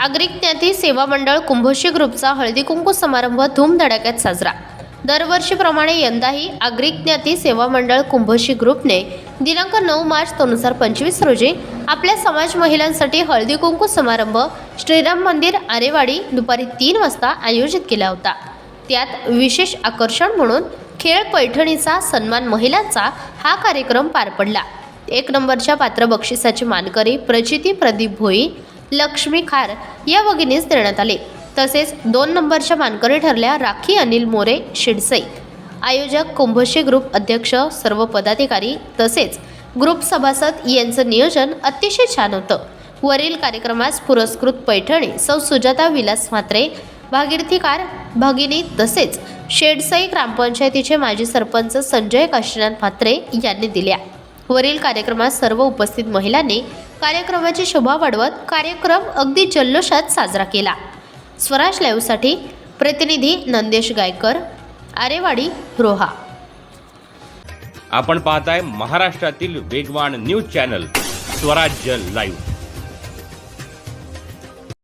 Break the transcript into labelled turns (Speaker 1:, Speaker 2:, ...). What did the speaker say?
Speaker 1: आग्रिक ज्ञाती सेवा मंडळ कुंभोशी ग्रुपचा हळदी कुंकू समारंभ धूमधडाक्यात साजरा. दरवर्षीप्रमाणे यंदाही आग्रिक ज्ञाती सेवा मंडळ कुंभोशी ग्रुपने दिनांक नऊ मार्च दोन हजार पंचवीस रोजी आपल्या समाज महिलांसाठी हळदी कुंकू समारंभ श्रीराम मंदिर आरेवाडी दुपारी तीन वाजता आयोजित केला होता. त्यात विशेष आकर्षण म्हणून खेळ पैठणीचा सन्मान महिलांचा हा कार्यक्रम पार पडला. एक नंबरच्या पात्र बक्षिसाची मानकरी प्रचिती प्रदीप भोई लक्ष्मी खार या भगिनीस देण्यात आले. तसेच दोन नंबरच्या मानकरी ठरल्या राखी अनिल मोरे शिडसई आयोजक कुंभशी ग्रुप अध्यक्ष सर्व पदाधिकारी तसेच ग्रुप सभासद यांचं नियोजन अतिशय छान होतं. वरील कार्यक्रमास पुरस्कृत पैठणी सौ सुजाता विलास म्हात्रे भागीरथीकार भगिनी तसेच शेडसई ग्रामपंचायतीचे माजी सरपंच संजय काशीनाथ म्हात्रे यांनी दिल्या. वरील कार्यक्रमात सर्व उपस्थित महिलांनी कार्यक्रमाची शोभा वाढवत कार्यक्रम अगदी जल्लोषात साजरा केला. स्वराज लाईव्हसाठी प्रतिनिधी नंदेश गायकर आरेवाडी रोहा.
Speaker 2: आपण पाहताय महाराष्ट्रातील वेगवान न्यूज चॅनल स्वराज्य लाईव्ह